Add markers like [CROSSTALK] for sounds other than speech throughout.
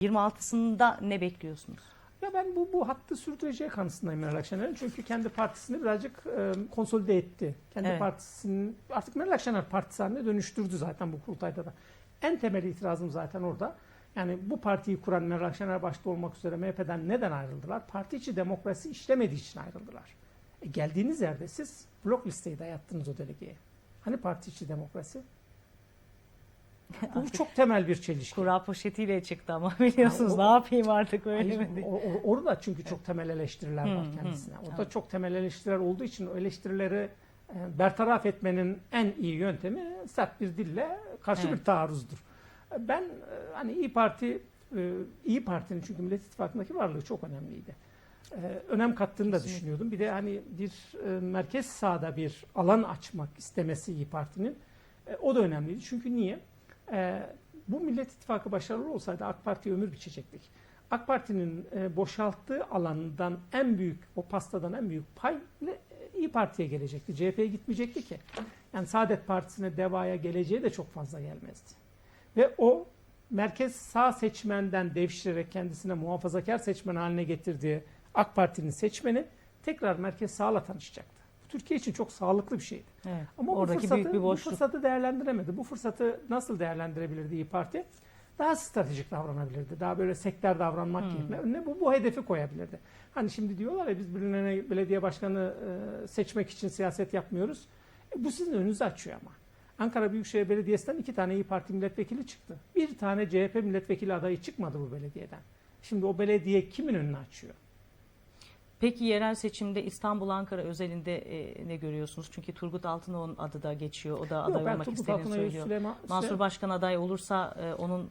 26'sında ne bekliyorsunuz? Ya ben bu bu hattı sürdüreceği kanısındayım Meral Akşener'in. Çünkü kendi partisini birazcık e, konsolide etti. Kendi Evet. partisinin artık Meral Akşener partisi haline dönüştürdü zaten bu kurultayda da. En temel itirazım zaten orada. Yani bu partiyi kuran Meral Akşener başta olmak üzere MHP'den neden ayrıldılar? Parti içi demokrasi işlemediği için ayrıldılar. E, geldiğiniz yerde siz blok listeyi dayattınız o delegeye. Hani parti içi demokrasi? Bu çok temel bir çelişki. Kura poşetiyle çıktı ama biliyorsunuz Ha, o- ne yapayım artık öyle Hayır, mi? diye. o- o- orada çünkü çok temel eleştiriler var kendisine. Orada evet. çok temel eleştiriler olduğu için o eleştirileri e, bertaraf etmenin en iyi yöntemi sert bir dille karşı Evet. bir taarruzdur. Ben e, hani İyi Parti e, İyi Parti'nin çünkü Millet İttifakı'ndaki varlığı çok önemliydi. Önem kattığını da düşünüyordum. Bir de hani bir merkez sağda bir alan açmak istemesi İyi Parti'nin o da önemliydi. Çünkü niye? E, bu Millet İttifakı başarılı olsaydı AK Parti ömür biçecektik. AK Parti'nin e, boşalttığı alandan en büyük, o pastadan en büyük pay ne- e, İyi Parti'ye gelecekti. CHP'ye gitmeyecekti ki. Yani Saadet Partisi'ne, DEVA'ya geleceği de çok fazla gelmezdi. Ve o merkez sağ seçmenden devşirerek kendisine muhafazakar seçmen haline getirdiği AK Parti'nin seçmeni tekrar merkez sağla tanışacaktı. Bu Türkiye için çok sağlıklı bir şeydi. Evet. Ama Oradaki bu fırsatı, büyük bir bu boşluk. fırsatı değerlendiremedi. Bu fırsatı nasıl değerlendirebilirdi İyi Parti? Daha stratejik davranabilirdi. Daha böyle sektör davranmak Hmm. yerine önüne bu, bu hedefi koyabilirdi. Hani şimdi diyorlar ya biz birilerine belediye başkanı e, seçmek için siyaset yapmıyoruz. E, bu sizin önünüzü açıyor ama. Ankara Büyükşehir Belediyesi'nden iki tane İyi Parti milletvekili çıktı. Bir tane CHP milletvekili adayı çıkmadı bu belediyeden. Şimdi o belediye kimin önünü açıyor? Peki yerel seçimde İstanbul Ankara özelinde e, ne görüyorsunuz? Çünkü Turgut Altınoğlu'nun adı da geçiyor. O da aday Yok, olmak istediğini söylüyor. Süleyman, Mansur Başkan aday olursa e, onun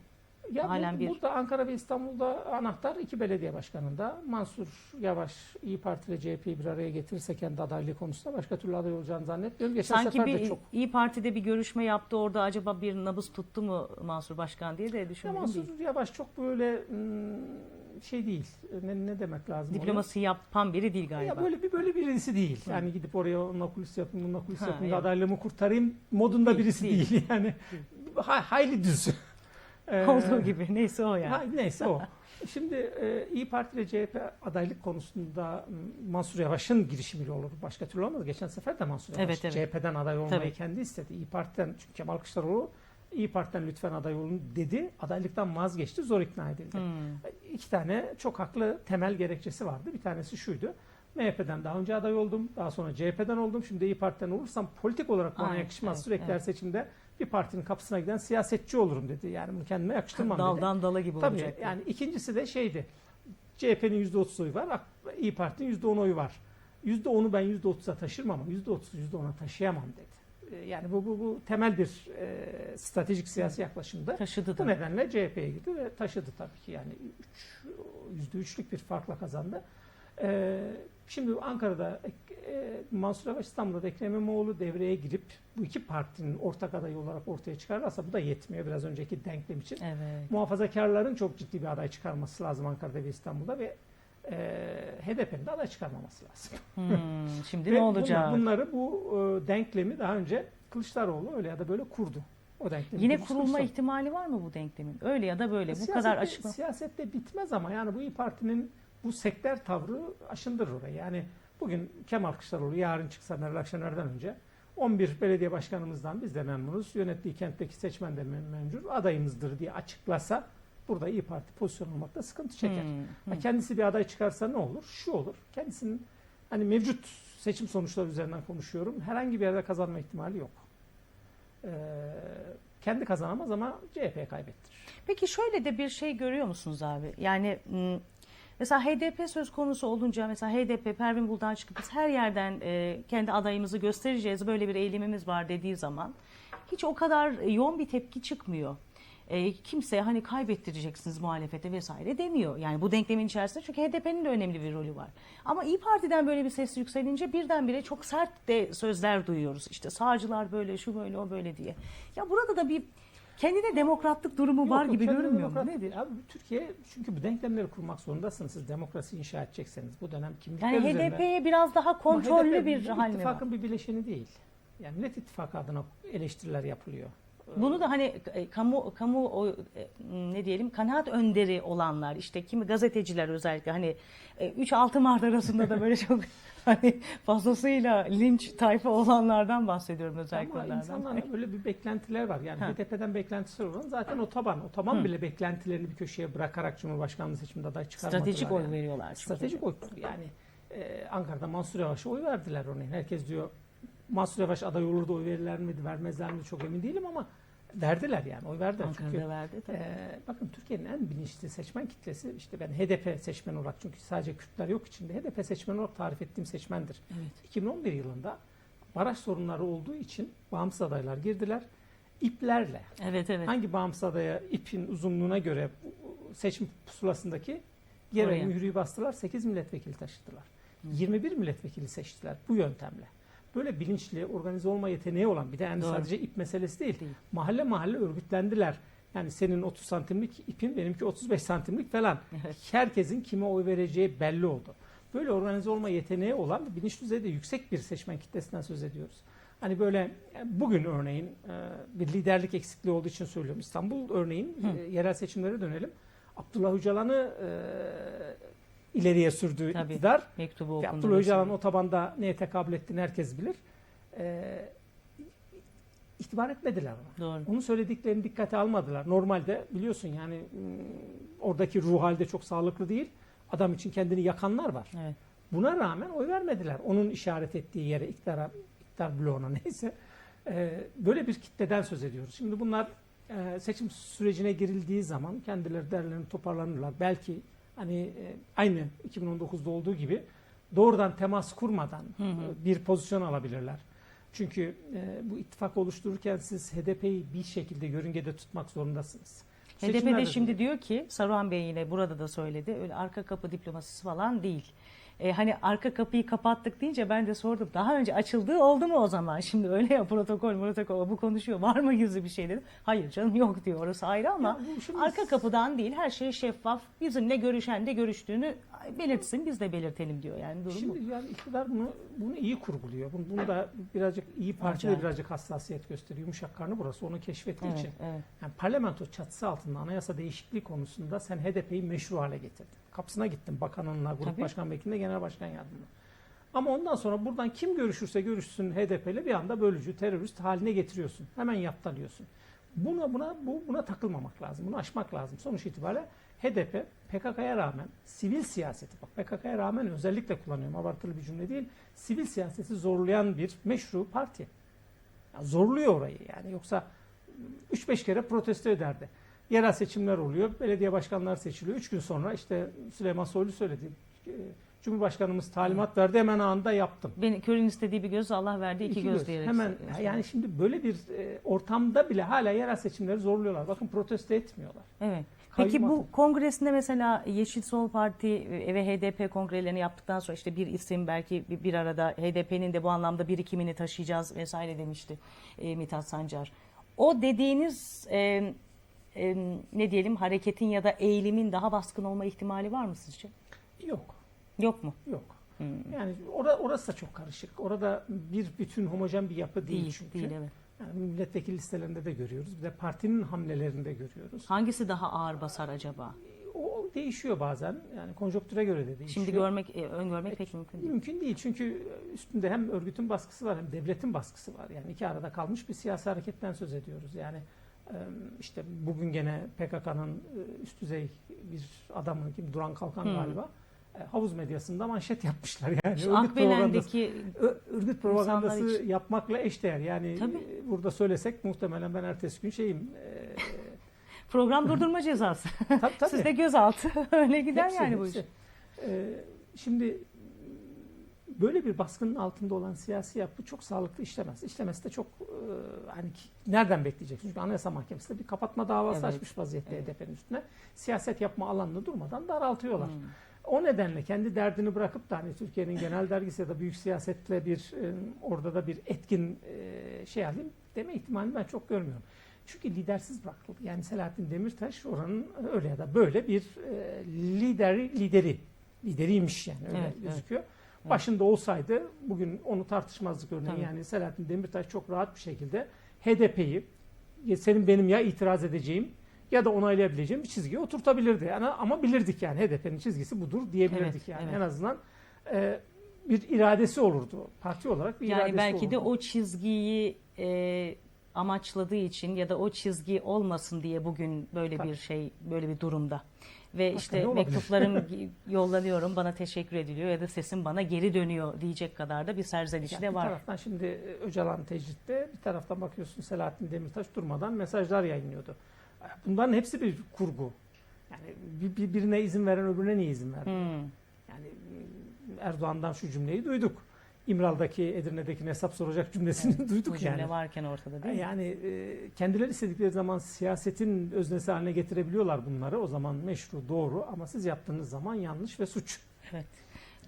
Ya Halen bu- bir- Burada Ankara ve İstanbul'da anahtar iki belediye başkanında. Mansur Yavaş İyi Parti ile CHP'yi bir araya getirirse kendi adaylığı konusunda başka türlü aday olacağını zannetmiyorum. Geçen sanki sefer de bir çok. İyi Parti'de bir görüşme yaptı orada acaba bir nabız tuttu mu Mansur Başkan diye de düşünüyorum. Mansur Yavaş çok böyle hmm, şey değil. Ne, ne demek lazım? ona? Diplomasi yapan biri değil galiba. Ya böyle bir böyle birisi değil. Hı. Yani gidip oraya onunla kulis yapayım, bununla kulis Ha, yapayım, yok. adaylığımı kurtarayım modunda Değil, birisi değil. değil. [LAUGHS] Yani ha- hayli düz. [LAUGHS] Ee, Olduğu gibi neyse o yani. Ha, neyse o. [LAUGHS] Şimdi e, İyi Parti ile CHP adaylık konusunda Mansur Yavaş'ın girişimiyle olur. Başka türlü olmaz. Geçen sefer de Mansur Yavaş Evet, evet. CHP'den aday olmayı Tabii. kendi istedi. İyi Parti'den çünkü Kemal Kılıçdaroğlu İyi Parti'den lütfen aday olun dedi. Adaylıktan vazgeçti. Zor ikna edildi. Hmm. İki tane çok haklı temel gerekçesi vardı. Bir tanesi şuydu. MHP'den daha önce aday oldum. Daha sonra CHP'den oldum. Şimdi İyi Parti'den olursam politik olarak bana Aynen, yakışmaz. evet, Sürekli her evet. seçimde bir partinin kapısına giden siyasetçi olurum dedi. Yani bunu kendime yakıştırmam dedi. Daldan dala gibi Tabii olacak. yani ikincisi de şeydi. CHP'nin %30 oyu var. İyi Parti'nin %10 oyu var. %10'u ben %30'a taşırım ama %30'u %10'a taşıyamam dedi. Ee, Yani bu, bu, bu temel bir e, stratejik siyasi yaklaşımda. Taşıdı Bu da. nedenle CHP'ye gitti ve taşıdı tabii ki. Yani üç- %3'lük bir farkla kazandı. Ee, şimdi Ankara'da e, Mansur Yavaş İstanbul'da da Ekrem İmamoğlu devreye girip bu iki partinin ortak adayı olarak ortaya çıkarırsa bu da yetmiyor biraz önceki denklem için Evet. muhafazakarların çok ciddi bir aday çıkarması lazım Ankara'da ve İstanbul'da ve e, HDP'nin de aday çıkarmaması lazım. Hmm, Şimdi ne bunlar- olacak? bunları bu e, denklemi daha önce Kılıçdaroğlu öyle ya da böyle kurdu. O denklemi Yine kurulma Kılıçdaroğlu. ihtimali var mı bu denklemin? Öyle ya da böyle. Bu Siyasette- kadar açık. Siyasette bitmez ama yani bu İyi Parti'nin bu sektör tavrı aşındırır orayı. Yani bugün Kemal Kılıçdaroğlu yarın çıksa Meral Akşener'den önce 11 belediye başkanımızdan biz de memnunuz. Yönettiği kentteki seçmen de mem- memnun. Adayımızdır diye açıklasa burada İyi Parti pozisyon almakta sıkıntı çeker. Hmm, Ha, hmm. Kendisi bir aday çıkarsa ne olur? Şu olur. Kendisinin hani mevcut seçim sonuçları üzerinden konuşuyorum. Herhangi bir yerde kazanma ihtimali yok. Ee, kendi kazanamaz ama CHP kaybettirir. Peki şöyle de bir şey görüyor musunuz abi? Yani m, mesela HDP söz konusu olunca mesela HDP Pervin Buldan çıkıp biz her yerden e, kendi adayımızı göstereceğiz böyle bir eğilimimiz var dediği zaman hiç o kadar yoğun bir tepki çıkmıyor. E, kimse hani kaybettireceksiniz muhalefete vesaire demiyor. Yani bu denklemin içerisinde çünkü HDP'nin de önemli bir rolü var. Ama İyi Parti'den böyle bir ses yükselince birdenbire çok sert de sözler duyuyoruz. İşte sağcılar böyle, şu böyle, o böyle diye. Ya burada da bir kendine demokratlık durumu Yok, var yok, gibi görünmüyor mu? Nedir? Abi Türkiye çünkü bu denklemleri kurmak zorundasınız. Siz demokrasi inşa edecekseniz bu dönem kimlikler Yani üzerinden- HDP'ye biraz daha kontrollü HDP bir hal mi var? ittifakın bir bileşeni değil. Yani Millet İttifakı adına eleştiriler yapılıyor. Bunu da hani e, kamu kamu o, e, ne diyelim kanaat önderi olanlar işte kimi gazeteciler özellikle hani 3-6 Mart arasında da böyle çok [LAUGHS] hani fazlasıyla linç tayfa olanlardan bahsediyorum özellikle Ama onlardan. insanların öyle bir beklentiler var. Yani Ha. HDP'den beklentisi olan zaten o taban. O taban Hı. bile beklentilerini bir köşeye bırakarak Cumhurbaşkanlığı seçiminde aday çıkarmadılar. Stratejik oy yani. veriyorlar çünkü. Stratejik oy yani e, Ankara'da Mansur Yavaş'a oy verdiler örneğin. Herkes diyor Mansur Yavaş aday olur da oy verirler miydi, vermezler mi çok emin değilim ama verdiler yani oy verdiler. Ankara'da Çünkü verdi tabii. e, bakın Türkiye'nin en bilinçli seçmen kitlesi işte ben HDP seçmen olarak çünkü sadece Kürtler yok içinde HDP seçmen olarak tarif ettiğim seçmendir. Evet. 2011 yılında baraj sorunları olduğu için bağımsız adaylar girdiler. İplerle Evet evet. hangi bağımsız adaya ipin uzunluğuna göre seçim pusulasındaki yer Oraya. mührüyü bastılar. 8 milletvekili taşıdılar. Hı. 21 milletvekili seçtiler bu yöntemle. Böyle bilinçli, organize olma yeteneği olan bir de yani Doğru. sadece ip meselesi değil. Değil. Mahalle mahalle örgütlendiler. Yani senin 30 santimlik ipin benimki 35 santimlik falan. Evet. Herkesin kime oy vereceği belli oldu. Böyle organize olma yeteneği olan bilinç düzeyi de yüksek bir seçmen kitlesinden söz ediyoruz. Hani böyle e, bugün örneğin e, bir liderlik eksikliği olduğu için söylüyorum. İstanbul örneğin Hı. e, yerel seçimlere dönelim. Abdullah Öcalan'ı ileriye sürdüğü Tabii. iktidar Mektubu okundu. Abdullah Öcalan o tabanda neye tekabül ettiğini herkes bilir. E, itibar etmediler ona. Doğru. Onun söylediklerini dikkate almadılar. Normalde biliyorsun yani mm, oradaki ruh halde çok sağlıklı değil. Adam için kendini yakanlar var. Evet. Buna rağmen oy vermediler. Onun işaret ettiği yere, iktidara, iktidar bloğuna [LAUGHS] neyse. Ee, böyle bir kitleden söz ediyoruz. Şimdi bunlar e, seçim sürecine girildiği zaman kendileri derlerini toparlanırlar. Belki hani e, aynı 2019'da olduğu gibi doğrudan temas kurmadan Hı hı. e, bir pozisyon alabilirler. Çünkü e, bu ittifak oluştururken siz HDP'yi bir şekilde yörüngede tutmak zorundasınız. HDP de şimdi diyor ki Saruhan Bey yine burada da söyledi öyle arka kapı diplomasisi falan değil. E, hani arka kapıyı kapattık deyince ben de sordum. Daha önce açıldığı oldu mu o zaman? Şimdi öyle ya protokol protokol bu konuşuyor. Var mı gizli bir şey dedim. Hayır canım yok diyor. Orası ayrı ama Ya şimdi- arka kapıdan değil her şey şeffaf. Bizimle görüşen de görüştüğünü belirtsin biz de belirtelim diyor. Yani durum bu. Şimdi yani iktidar bunu bunu iyi kurguluyor. Bunu, bunu da birazcık iyi Parti de birazcık hassasiyet gösteriyor. Yumuşak karnı burası. Onu keşfettiği Evet, için. evet. Yani parlamento çatısı altında anayasa değişikliği konusunda sen HDP'yi meşru hale getirdin. Kapısına gittin bakanınla, grup Tabii. başkan vekilinde, genel başkan yardımcı. Ama ondan sonra buradan kim görüşürse görüşsün HDP'li bir anda bölücü, terörist haline getiriyorsun. Hemen yaptalıyorsun. Buna buna bu buna takılmamak lazım. Bunu aşmak lazım. Sonuç itibariyle HDP PKK'ya rağmen sivil siyaseti bak PKK'ya rağmen özellikle kullanıyorum abartılı bir cümle değil. Sivil siyaseti zorlayan bir meşru parti. Ya zorluyor orayı yani yoksa 3-5 kere protesto ederdi. Yerel seçimler oluyor, belediye başkanları seçiliyor. 3 gün sonra işte Süleyman Soylu söyledi. e, Cumhurbaşkanımız talimat verdi hemen anında yaptım. Beni körün istediği bir göz Allah verdi iki, İki göz, göz. diyerek. Hemen yani şimdi böyle bir e, ortamda bile hala yerel seçimleri zorluyorlar. Bakın protesto etmiyorlar. Evet. Peki bu kongresinde mesela Yeşil Sol Parti ve HDP kongrelerini yaptıktan sonra işte bir isim belki bir, arada HDP'nin de bu anlamda birikimini taşıyacağız vesaire demişti e, Mithat Sancar. O dediğiniz e, e, ne diyelim hareketin ya da eğilimin daha baskın olma ihtimali var mı sizce? Yok. Yok mu? Yok. Hmm. Yani orada orası da çok karışık. Orada bir bütün homojen bir yapı değil, Değil, çünkü. değil evet. Yani milletvekili listelerinde de görüyoruz. Bir de partinin hamlelerinde görüyoruz. Hangisi daha ağır basar acaba? O değişiyor bazen. Yani konjonktüre göre de değişiyor. Şimdi görmek, e, öngörmek pek mümkün değil. Mümkün değil çünkü üstünde hem örgütün baskısı var hem devletin baskısı var. Yani iki arada kalmış bir siyasi hareketten söz ediyoruz. Yani e, işte bugün gene PKK'nın e, üst düzey bir adamı kim Duran Kalkan Hmm. galiba e, havuz medyasında manşet yapmışlar. Yani İşte örgüt propagandası, örgüt propagandası için. yapmakla eşdeğer. Yani Tabii. e, burada söylesek muhtemelen ben ertesi gün şeyim. E, [LAUGHS] program durdurma cezası. tabii, tabii. Sizde gözaltı [LAUGHS] öyle gider Hepsi, yani bu hepsi. iş. Ee, şimdi böyle bir baskının altında olan siyasi yapı çok sağlıklı işlemez. İşlemesi de çok e, hani nereden bekleyeceksin? Çünkü Anayasa Mahkemesi de bir kapatma davası Evet, açmış vaziyette evet. HDP'nin üstüne. Siyaset yapma alanını durmadan daraltıyorlar. Hmm. O nedenle kendi derdini bırakıp da hani Türkiye'nin genel dergisi ya da büyük siyasetle bir e, orada da bir etkin e, şey alayım deme ihtimalini ben çok görmüyorum. Çünkü lidersiz bırakıldı. Yani Selahattin Demirtaş oranın öyle ya da böyle bir e, lideri lideri lideriymiş yani öyle Evet, evet. gözüküyor. Başında olsaydı bugün onu tartışmazdık örneğin. Tabii. Yani Selahattin Demirtaş çok rahat bir şekilde HDP'yi senin benim ya itiraz edeceğim ya da onaylayabileceğim bir çizgiye oturtabilirdi. Yani ama bilirdik yani HDP'nin çizgisi budur diyebilirdik Evet, yani. evet. En azından e, bir iradesi olurdu. Parti olarak bir Yani iradesi belki de olurdu. o çizgiyi e, amaçladığı için ya da o çizgi olmasın diye bugün böyle Tabii. bir şey, böyle bir durumda. Ve işte olabilir. mektuplarım [LAUGHS] yollanıyorum, bana teşekkür ediliyor ya da sesim bana geri dönüyor diyecek kadar da bir serzenişi Yani de bir var. taraftan şimdi Öcalan tecritte bir taraftan bakıyorsun Selahattin Demirtaş durmadan mesajlar yayınlıyordu. Bunların hepsi bir kurgu. Yani bir, bir- birine izin veren öbürüne niye izin verdi? Hmm. Yani e, Erdoğan'dan şu cümleyi duyduk. İmral'daki Edirne'deki hesap soracak cümlesini [LAUGHS] Bu duyduk cümle yani. varken ortada değil mi? Yani e, kendileri istedikleri zaman siyasetin öznesi haline getirebiliyorlar bunları. O zaman meşru, doğru ama siz yaptığınız zaman yanlış ve suç. Evet.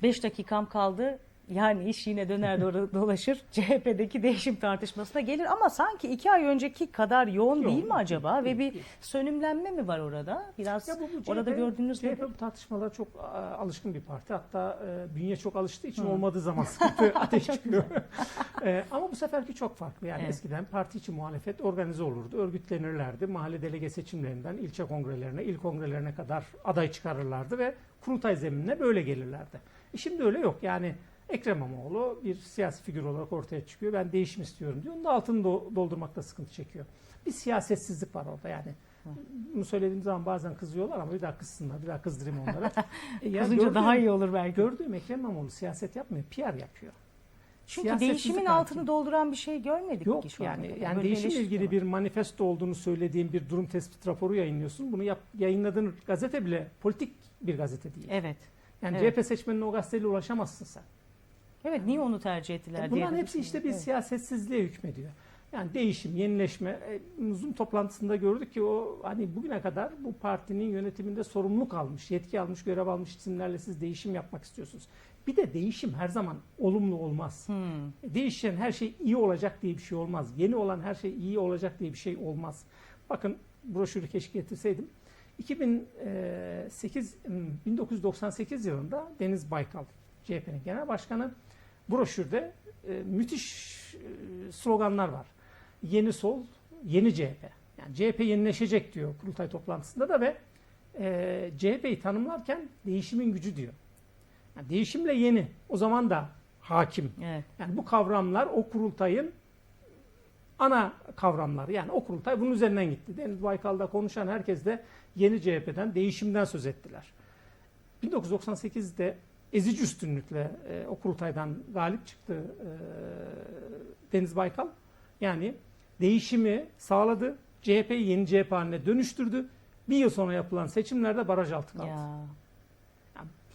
5 dakikam kaldı. Yani iş yine döner [LAUGHS] dolaşır. CHP'deki değişim tartışmasına gelir ama sanki iki ay önceki kadar yoğun Yoğun, değil mi acaba? Ve bir sönümlenme mi var orada? Biraz Ya bu, bu orada CHP gördüğünüz gibi. CHP bu tartışmalara çok alışkın bir parti. Hatta e, bünye çok alıştığı için Hı. olmadığı zaman sıkıntı [LAUGHS] ateş çıkıyor. [LAUGHS] E, ama bu seferki çok farklı. Yani Evet. eskiden parti içi muhalefet organize olurdu. Örgütlenirlerdi. Mahalle delege seçimlerinden ilçe kongrelerine, il kongrelerine kadar aday çıkarırlardı ve kurultay zeminine böyle gelirlerdi. E şimdi öyle yok. Yani Ekrem İmamoğlu bir siyasi figür olarak ortaya çıkıyor. Ben değişim istiyorum diyor. Onun da altını do- doldurmakta sıkıntı çekiyor. Bir siyasetsizlik var orada yani. Bunu söylediğim zaman bazen kızıyorlar ama bir daha kızsınlar, bir daha kızdırayım onlara. [LAUGHS] E ya Kızınca gördüğüm- daha iyi olur belki. Gördüğüm Ekrem İmamoğlu siyaset yapmıyor, PR yapıyor. Çünkü Siyasetsizlik değişimin altını dolduran bir şey görmedik Yok ki şu yani kadar. yani Böyle değişimle ilgili var. bir manifesto olduğunu söylediğin bir durum tespit raporu yayınlıyorsun. Bunu yap, yayınladığın gazete bile politik bir gazete değil. Evet. Yani evet. CHP seçmenine o gazeteyle ulaşamazsın sen. Evet niye onu tercih ettiler diye. Bunların hepsi işte bir düşünüyorum. siyasetsizliğe hükmediyor. Yani değişim, yenileşme. E, Zoom toplantısında gördük ki o hani bugüne kadar bu partinin yönetiminde sorumluluk almış, yetki almış, görev almış isimlerle siz değişim yapmak istiyorsunuz. Bir de değişim her zaman olumlu olmaz. Hmm. Değişen her şey iyi olacak diye bir şey olmaz. Yeni olan her şey iyi olacak diye bir şey olmaz. Bakın broşürü keşke getirseydim. 2008 1998 yılında Deniz Baykal CHP'nin genel başkanı broşürde e, müthiş e, sloganlar var. Yeni sol, yeni CHP. Yani CHP yenileşecek diyor kurultay toplantısında da ve e, CHP'yi tanımlarken değişimin gücü diyor. Yani değişimle yeni. O zaman da hakim. Evet. Yani bu kavramlar o kurultayın ana kavramları. Yani o kurultay bunun üzerinden gitti. Deniz Baykal'da konuşan herkes de yeni CHP'den, değişimden söz ettiler. 1998'de ezici üstünlükle e, o kurultaydan galip çıktı e, Deniz Baykal. Yani değişimi sağladı. CHP'yi yeni CHP haline dönüştürdü. Bir yıl sonra yapılan seçimlerde baraj altı kaldı. Ya.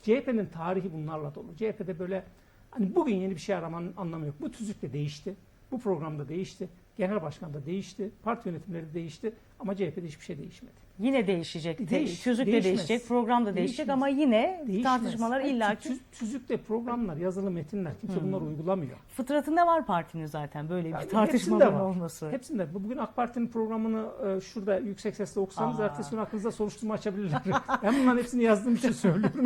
CHP'nin tarihi bunlarla dolu. CHP'de böyle hani bugün yeni bir şey aramanın anlamı yok. Bu tüzük de değişti. Bu programda değişti. Genel başkan da değişti. Parti yönetimleri de değişti. Ama CHP'de hiçbir şey değişmedi. Yine değişecek. Değiş- Tüzük de değişecek, program da değişecek Değişmez. ama yine Değişmez. tartışmalar Hayır, illaki tüz- tüzükte programlar, yazılı metinler kimse bunları uygulamıyor. fıtratında var partinin zaten böyle Yani bir tartışmaların olması. Hepsinde. Bugün AK Parti'nin programını e, şurada yüksek sesle okusanız Aa. ertesi gün aklınıza soruşturma açabilirler. [LAUGHS] ben bunların hepsini yazdığım için söylüyorum.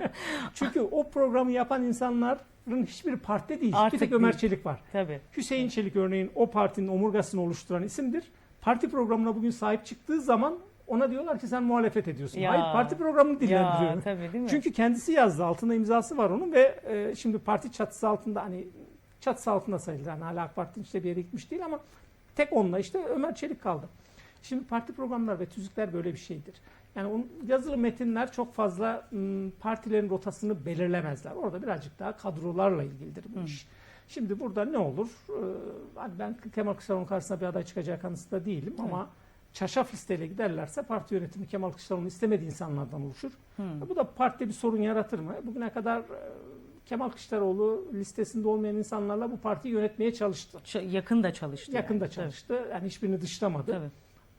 [LAUGHS] Çünkü o programı yapan insanların hiçbiri partide değil. Artık bir tek Ömer. Çelik var. Tabii. Hüseyin Çelik örneğin o partinin omurgasını oluşturan isimdir. Parti programına bugün sahip çıktığı zaman ona diyorlar ki sen muhalefet ediyorsun. Ya. Hayır parti programını dillendiriyor. Ya tabii değil mi? Çünkü kendisi yazdı. Altında imzası var onun ve e, şimdi parti çatısı altında hani çatısı altında sayılır. Yani hala AK Parti'nin işte bir yere gitmiş değil ama tek onunla işte Ömer Çelik kaldı. Şimdi parti programlar ve tüzükler böyle bir şeydir. Yani yazılı metinler çok fazla m, partilerin rotasını belirlemezler. Orada birazcık daha kadrolarla ilgilidir bu Hı. iş. Şimdi burada ne olur? Ee, hani ben Kemal Kılıçdaroğlu'nun karşısına bir aday çıkacağı kanısında değilim Evet. ama çarşaf listeyle giderlerse parti yönetimi Kemal Kılıçdaroğlu'nu istemediği insanlardan oluşur. Hı. Bu da partide bir sorun yaratır mı? Bugüne kadar e, Kemal Kılıçdaroğlu listesinde olmayan insanlarla bu partiyi yönetmeye çalıştı. Ç- yakın da çalıştı. Yakında yani. çalıştı. Yani hiçbirini dışlamadı. Tabii.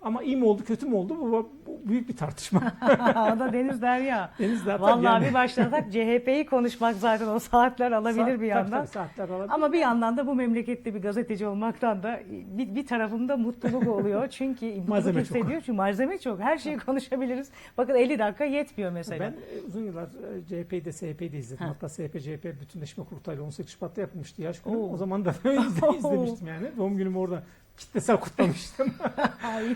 Ama iyi mi oldu, kötü mü oldu? Bu, bu büyük bir tartışma. [LAUGHS] Tabii. o da Deniz Derya. [LAUGHS] Deniz zaten Vallahi yani- bir başlasak CHP'yi konuşmak zaten o saatler alabilir Saat- bir tabii, yandan. tabii, saatler alabilir. Ama bir yandan da bu memlekette bir gazeteci olmaktan da bir, bir tarafımda mutluluk oluyor. Çünkü Malzeme çok. hissediyor. Çünkü malzeme çok. Her şeyi konuşabiliriz. Bakın 50 dakika yetmiyor mesela. Ben e, uzun yıllar e, CHP'yi de SHP'yi de izledim. Ha. Hatta SHP CHP bütünleşme kurultaylı 18 Şubat'ta yapılmıştı yaş günü. O zaman da [LAUGHS] izle- izlemiştim yani. Doğum günümü orada kitlesel kutlamıştım. [LAUGHS] [LAUGHS]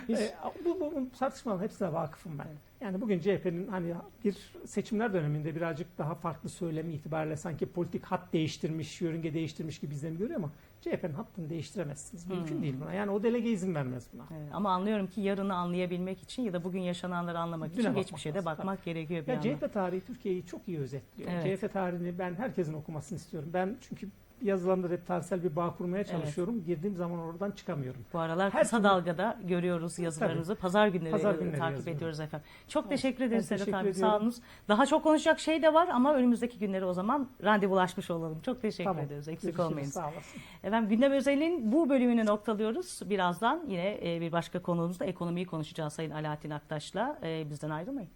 E, bu, bu, bu tartışmaların hepsine vakıfım ben. Yani bugün CHP'nin hani bir seçimler döneminde birazcık daha farklı söylemi itibariyle sanki politik hat değiştirmiş, yörünge değiştirmiş gibi izlenim görüyor ama CHP'nin hattını değiştiremezsiniz. Mümkün Hmm. değil buna. Yani o delege izin vermez buna. Evet, ama anlıyorum ki yarını anlayabilmek için ya da bugün yaşananları anlamak Düne için geçmişe de bakmak gerekiyor bir Ya. CHP tarihi Türkiye'yi çok iyi özetliyor. Evet. CHP tarihini ben herkesin okumasını istiyorum. Ben çünkü yazılarımda hep tarihsel bir bağ kurmaya çalışıyorum. Girdiğim zaman oradan çıkamıyorum. Bu aralar Her kısa türlü- dalgada görüyoruz yazılarınızı. Pazar günleri, Pazar e, günleri takip yazıyorum. ediyoruz efendim. Çok Evet, teşekkür ederiz Sedat abi. Sağ olunuz. Daha çok konuşacak şey de var ama önümüzdeki günleri o zaman randevulaşmış olalım. Çok teşekkür Tamam. ediyoruz. Eksik Görüşürüz. olmayın. Sağ olasın. Efendim gündem özelinin bu bölümünü noktalıyoruz. Birazdan yine e, bir başka konuğumuzda ekonomiyi konuşacağız Sayın Alaaddin Aktaş'la. E, Bizden ayrılmayın.